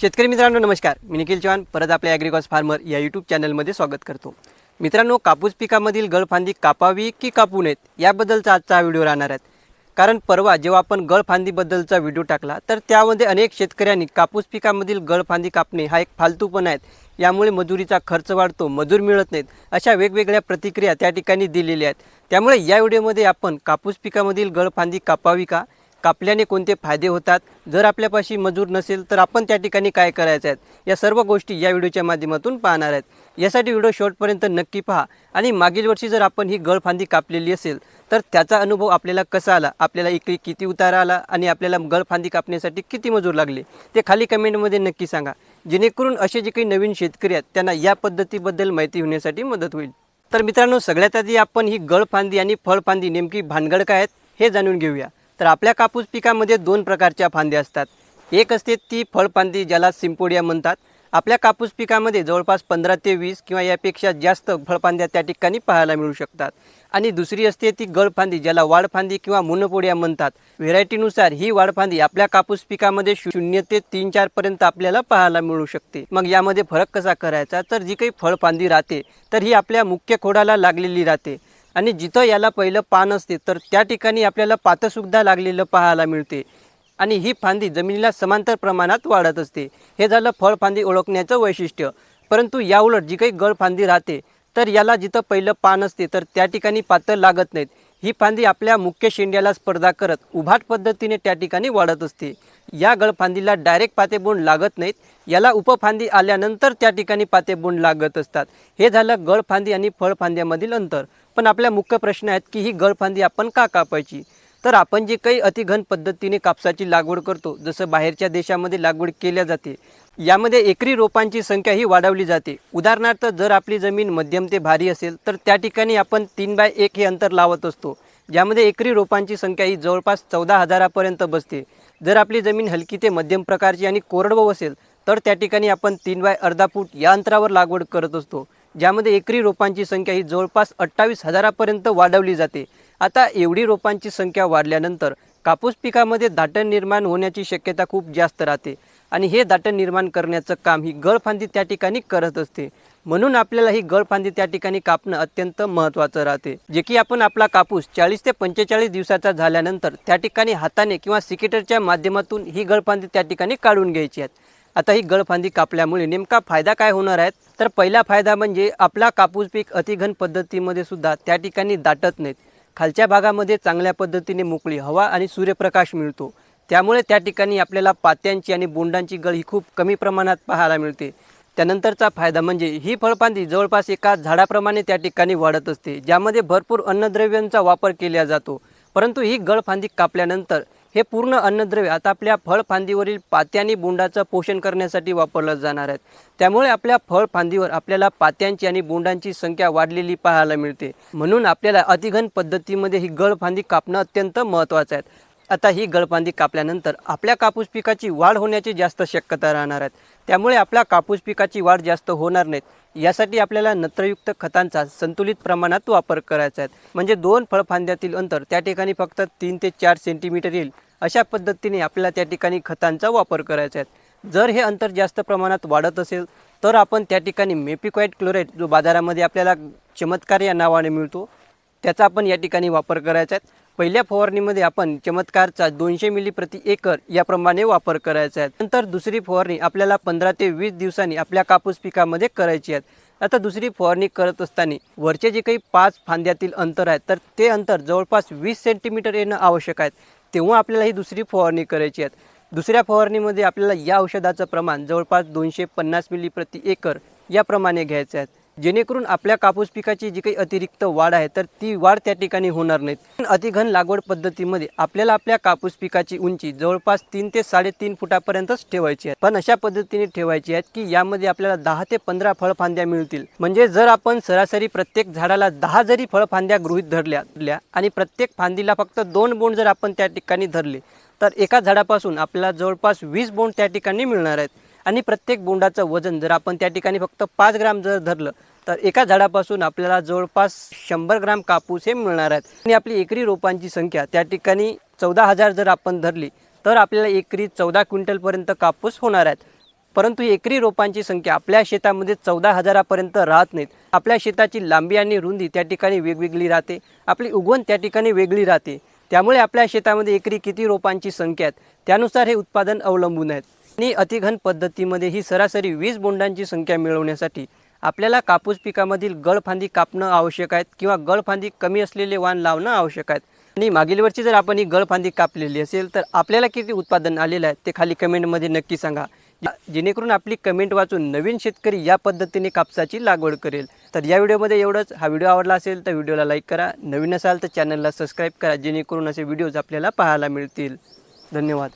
शेतकरी मित्रांनो नमस्कार. मी निखिल चव्हाण परत आपल्या ॲग्रिकॉस फार्मर या यूट्यूब चॅनलमध्ये स्वागत करतो. मित्रांनो कापूस पिकामधील गळफांदी कापावी की कापू नयेत याबद्दलचा आजचा व्हिडिओ राहणार आहेत कारण परवा जेव्हा आपण गळफांदीबद्दलचा व्हिडिओ टाकला तर त्यामध्ये अनेक शेतकऱ्यांनी कापूस पिकामधील गळफांदी कापणे हा एक फालतूपण आहेत. यामुळे मजुरीचा खर्च वाढतो मजूर मिळत नाहीत अशा वेगवेगळ्या प्रतिक्रिया त्या ठिकाणी दिलेल्या आहेत. त्यामुळे या व्हिडिओमध्ये आपण कापूस पिकामधील गळफांदी कापावी का कापल्याने कोणते फायदे होतात? जर आपल्यापाशी मजूर नसेल तर आपण त्या ठिकाणी काय करायचं आहेत या सर्व गोष्टी या व्हिडिओच्या माध्यमातून पाहणार आहेत. यासाठी व्हिडिओ शेवटपर्यंत नक्की पहा. आणि मागील वर्षी जर आपण ही गळफांदी कापलेली असेल तर त्याचा अनुभव आपल्याला कसा आला? आपल्याला इकडे किती उतारा आला? आणि आपल्याला गळफांदी कापण्यासाठी किती मजूर लागले? ते खाली कमेंटमध्ये नक्की सांगा. जेणेकरून असे जे काही नवीन शेतकरी आहेत त्यांना या पद्धतीबद्दल माहिती होण्यासाठी मदत होईल. तर मित्रांनो सगळ्यात आधी आपण ही गळफांदी आणि फळफांदी नेमकी भानगड काय आहेत हे जाणून घेऊया. तर आपल्या कापूस पिकामध्ये दोन प्रकारच्या फांद्या असतात. एक असते ती फळफांदी ज्याला सिम्पोडिया म्हणतात. आपल्या कापूस पिकामध्ये जवळपास पंधरा ते वीस किंवा यापेक्षा जास्त फळफांद्या त्या ठिकाणी पाहायला मिळू शकतात. आणि दुसरी असते ती गळफांदी ज्याला वाडफांदी किंवा मुनपोड्या म्हणतात. व्हेरायटीनुसार ही वाडफांदी आपल्या कापूस पिकामध्ये शून्य ते तीन चारपर्यंत आपल्याला पाहायला मिळू शकते. मग यामध्ये फरक कसा करायचा? तर जी काही फळफांदी राहते तर ही आपल्या मुख्य खोडाला लागलेली राहते. आणि जिथं याला पहिलं पान असते तर त्या ठिकाणी आपल्याला पातंसुद्धा लागलेलं पाहायला मिळते. आणि ही फांदी जमिनीला समांतर प्रमाणात वाढत असते. हे झालं फळफांदी ओळखण्याचं वैशिष्ट्य. परंतु याउलट जी काही गळफांदी राहते तर याला जिथं पहिलं पान असते तर त्या ठिकाणी पातळ लागत नाहीत. ही फांदी आपल्या मुख्य शेंड्याला स्पर्धा करत उभाट पद्धतीने त्या ठिकाणी वाढत असते. या गळफांदीला डायरेक्ट पातेबोंड लागत नाहीत. याला उपफांदी आल्यानंतर त्या ठिकाणी पातेबोंड लागत असतात. हे झालं गळफांदी आणि फळफांद्यामधील अंतर. पण आपल्या मुख्य प्रश्न आहेत की ही गळफांदी आपण का कापायची? तर आपण जे काही अतिघन पद्धतीने कापसाची लागवड करतो जसं बाहेरच्या देशामध्ये लागवड केल्या जाते यामध्ये एकरी रोपांची संख्या ही वाढवली जाते. उदाहरणार्थ जर आपली जमीन मध्यम ते भारी असेल तर त्या ठिकाणी आपण तीन बाय एक हे अंतर लावत असतो. ज्यामध्ये एकरी रोपांची संख्या ही जवळपास चौदा हजारापर्यंत बसते. जर आपली जमीन हलकी ते मध्यम प्रकारची आणि कोरडवाहू असेल तर त्या ठिकाणी आपण तीन बाय अर्धा फूट या अंतरावर लागवड करत असतो ज्यामध्ये एकरी रोपांची संख्या ही जवळपास अठ्ठावीस हजारापर्यंत वाढवली जाते. आता एवढी रोपांची संख्या वाढल्यानंतर कापूस पिकामध्ये दाटण निर्माण होण्याची शक्यता खूप जास्त राहते. आणि हे दाटण निर्माण करण्याचं काम ही गळफांदी त्या ठिकाणी करत असते. म्हणून आपल्याला ही गळफांदी त्या ठिकाणी कापणं अत्यंत महत्त्वाचं राहते. जे की आपण आपला कापूस चाळीस ते पंचेचाळीस दिवसाचा झाल्यानंतर त्या ठिकाणी हाताने किंवा सिकेटरच्या माध्यमातून ही गळफांदी त्या ठिकाणी काढून घ्यायची आहेत आता ही गळफांदी कापल्यामुळे नेमका फायदा काय होणार आहे? तर पहिला फायदा म्हणजे आपला कापूस पीक अतिघन पद्धतीमध्ये सुद्धा त्या ठिकाणी दाटत नाहीत. खालच्या भागामध्ये चांगल्या पद्धतीने मोकळी हवा आणि सूर्यप्रकाश मिळतो. त्यामुळे त्या ठिकाणी आपल्याला पात्यांची आणि बोंडांची गळ ही खूप कमी प्रमाणात पाहायला मिळते. त्यानंतरचा फायदा म्हणजे ही फळफांदी जवळपास एका झाडाप्रमाणे त्या ठिकाणी वाढत असते ज्यामध्ये भरपूर अन्नद्रव्यांचा वापर केला जातो. परंतु ही गळफांदी कापल्यानंतर हे पूर्ण अन्नद्रव्य आता आपल्या फळफांदीवरील पात्या आणि बोंडाचं पोषण करण्यासाठी वापरलं जाणार आहेत. त्यामुळे आपल्या फळफांदीवर आपल्याला पात्यांची आणि बोंडांची संख्या वाढलेली पाहायला मिळते. म्हणून आपल्याला अतिघन पद्धतीमध्ये ही गळफांदी कापणं अत्यंत महत्त्वाचं आहे. आता ही गळफांदी कापल्यानंतर आपल्या कापूस पिकाची वाढ होण्याची जास्त शक्यता राहणार आहेत त्यामुळे आपल्या कापूस पिकाची वाढ जास्त होणार नाहीत. यासाठी आपल्याला नत्रयुक्त खतांचा संतुलित प्रमाणात वापर करायचा आहे. म्हणजे दोन फळफांद्यातील अंतर त्या ठिकाणी फक्त तीन ते चार सेंटीमीटर येईल. अशा पद्धतीने आपल्याला त्या ठिकाणी खतांचा वापर करायचा आहे. जर हे अंतर जास्त प्रमाणात वाढत असेल तर आपण त्या ठिकाणी मेपिक्वाईट क्लोराईड जो बाजारामध्ये आपल्याला चमत्कार या नावाने मिळतो त्याचा आपण या ठिकाणी वापर करायचा आहे. पहिल्या फवारणीमध्ये आपण चमत्कारचा दोनशे मिली प्रति एकर याप्रमाणे वापर करायचा आहे. नंतर दुसरी फवारणी आपल्याला पंधरा ते वीस दिवसांनी आपल्या कापूस पिकामध्ये करायची आहे. आता दुसरी फवारणी करत असताना वरचे जे काही पाच फांद्यातील अंतर आहे तर ते अंतर जवळपास वीस सेंटीमीटर येणं आवश्यक आहे. तेव्हा आपल्याला ही दुसरी फवारणी करायची आहे. दुसऱ्या फवारणीमध्ये आपल्याला या औषधाचं प्रमाण जवळपास दोनशे पन्नास मिली प्रति एकर याप्रमाणे घ्यायचं आहे. जेणेकरून आपल्या कापूस पिकाची जी काही अतिरिक्त वाढ आहे तर ती वाढ त्या ठिकाणी होणार नाहीत अतिघन लागवड पद्धतीमध्ये आपल्याला आपल्या कापूस पिकाची उंची जवळपास तीन ते साडेतीन फुटापर्यंतच ठेवायची आहे. पण अशा पद्धतीने ठेवायची आहेत की यामध्ये आपल्याला दहा ते पंधरा फळफांद्या मिळतील. म्हणजे जर आपण सरासरी प्रत्येक झाडाला दहा जरी फळफांद्या गृहीत धरल्या धरल्या आणि प्रत्येक फांदीला फक्त दोन बोंड जर आपण त्या ठिकाणी धरले तर एका झाडापासून आपल्याला जवळपास वीस बोंड त्या ठिकाणी मिळणार आहेत. आणि प्रत्येक बोंडाचं वजन जर आपण त्या ठिकाणी फक्त पाच ग्राम जर धरलं तर एका झाडापासून आपल्याला जवळपास शंभर ग्राम कापूस हे मिळणार आहेत. आणि आपली एकरी रोपांची संख्या त्या ठिकाणी चौदा हजार जर आपण धरली तर आपल्याला एकरी चौदा क्विंटलपर्यंत कापूस होणार आहेत. परंतु एकरी रोपांची संख्या आपल्या शेतामध्ये चौदा हजारापर्यंत राहत नाहीत. आपल्या शेताची लांबी आणि रुंदी त्या ठिकाणी वेगवेगळी राहते. आपली उगवण त्या ठिकाणी वेगळी राहते. त्यामुळे आपल्या शेतामध्ये एकरी किती रोपांची संख्या आहेत त्यानुसार हे उत्पादन अवलंबून आहेत. आणि अतिघन पद्धतीमध्ये ही सरासरी वीस बोंडांची संख्या मिळवण्यासाठी आपल्याला कापूस पिकामधील गळफांदी कापणं आवश्यक आहेत किंवा गळफांदी कमी असलेले वाण लावणं आवश्यक आहेत. आणि मागील वर्षी जर आपण ही गळफांदी कापलेली असेल तर आपल्याला किती उत्पादन आलेलं आहे ते खाली कमेंटमध्ये नक्की सांगा. जेणेकरून आपली कमेंट वाचून नवीन शेतकरी या पद्धतीने कापसाची लागवड करेल. तर या व्हिडिओमध्ये एवढंच. हा व्हिडिओ आवडला असेल तर व्हिडिओला लाईक करा. नवीन असाल तर चॅनलला सबस्क्राईब करा जेणेकरून असे व्हिडिओज आपल्याला पाहायला मिळतील. धन्यवाद.